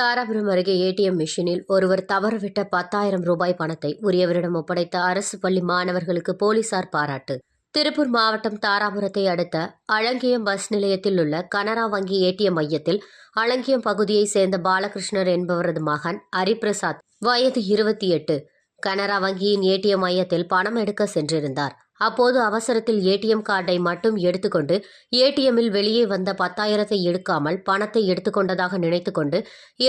தாராபுரம் அருகே ஏடிஎம் மிஷினில் ஒருவர் தவறவிட்ட பத்தாயிரம் ரூபாய் பணத்தை உரியவரிடம் ஒப்படைத்த அரசு பள்ளி மாணவர்களுக்கு போலீசார் பாராட்டு. திருப்பூர் மாவட்டம் தாராபுரத்தை அடுத்த அழங்கியம் பஸ் நிலையத்தில் உள்ள கனரா வங்கி ஏடிஎம் மையத்தில் அலங்கியம் பகுதியைச் சேர்ந்த பாலகிருஷ்ணர் என்பவரது மகன் ஹரிபிரசாத் வயது இருபத்தி எட்டு. கனரா வங்கியின் ஏடிஎம் மையத்தில் பணம் எடுக்க சென்றிருந்தார். அப்போது அவசரத்தில் ஏடிஎம் கார்டை மட்டும் எடுத்துக்கொண்டு ஏடிஎம்மில் வெளியே வந்த பத்தாயிரத்தை எடுக்காமல் பணத்தை எடுத்துக்கொண்டதாக நினைத்துக்கொண்டு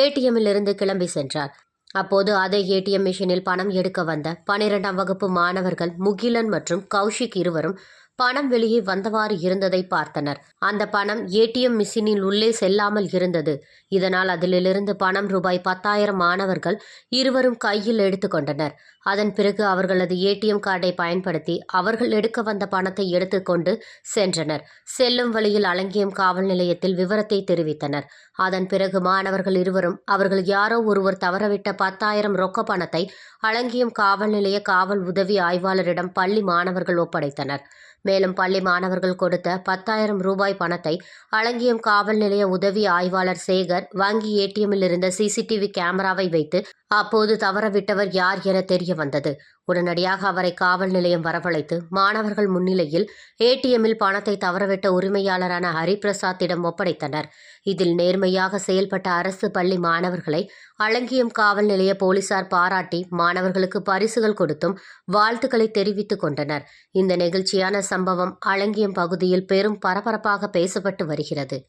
ஏடிஎம்மில் இருந்து கிளம்பி சென்றார். அப்போது அதே ஏடிஎம் மிஷினில் பணம் எடுக்க வந்த பனிரெண்டாம் வகுப்பு மாணவர்கள் முகிலன் மற்றும் கௌஷிக் இருவரும் பணம் வெளியே வந்தவாறு இருந்ததை பார்த்தனர். அந்த பணம் ஏடிஎம் மிஷினில் உள்ளே செல்லாமல் இருந்தது. இதனால் அதிலிருந்து பணம் ரூபாய் பத்தாயிரம் மாணவர்கள் இருவரும் கையில் எடுத்துக்கொண்டனர் அதன் பிறகு அவர்களது ஏடிஎம் கார்டை பயன்படுத்தி அவர்கள் எடுக்க வந்த பணத்தை எடுத்துக்கொண்டு சென்றனர். செல்லும் வழியில் அலங்கியம் காவல் நிலையத்தில் விவரத்தை தெரிவித்தனர். அதன் பிறகு மாணவர்கள் இருவரும் அவர்கள் யாரோ ஒருவர் தவறவிட்ட பத்தாயிரம் ரொக்க பணத்தை அலங்கியம் காவல் நிலைய காவல் உதவி ஆய்வாளரிடம் பள்ளி மாணவர்கள் ஒப்படைத்தனர். மேலும் பள்ளி மாணவர்கள் கொடுத்த பத்தாயிரம் ரூபாய் பணத்தை அலங்கியம் காவல் நிலைய உதவி ஆய்வாளர் சேகர் வங்கி ஏடிஎம்மில் இருந்த சிசிடிவி கேமராவை வைத்து அப்போது தவறவிட்டவர் யார் என தெரிய வந்தது. உடனடியாக அவரை காவல் நிலையம் வரவழைத்து மாணவர்கள் முன்னிலையில் ஏடிஎம்மில் பணத்தை தவறவிட்ட உரிமையாளரான ஹரிபிரசாத்திடம் ஒப்படைத்தனர். இதில் நேர்மையாக செயல்பட்ட அரசு பள்ளி மாணவர்களை அலங்கியம் காவல் நிலைய போலீசார் பாராட்டி மாணவர்களுக்கு பரிசுகள் கொடுத்தும் வாழ்த்துக்களை தெரிவித்துக் கொண்டனர். இந்த நெகிழ்ச்சியான சம்பவம் அலங்கியம் பகுதியில் பெரும் பரபரப்பாக பேசப்பட்டு வருகிறது.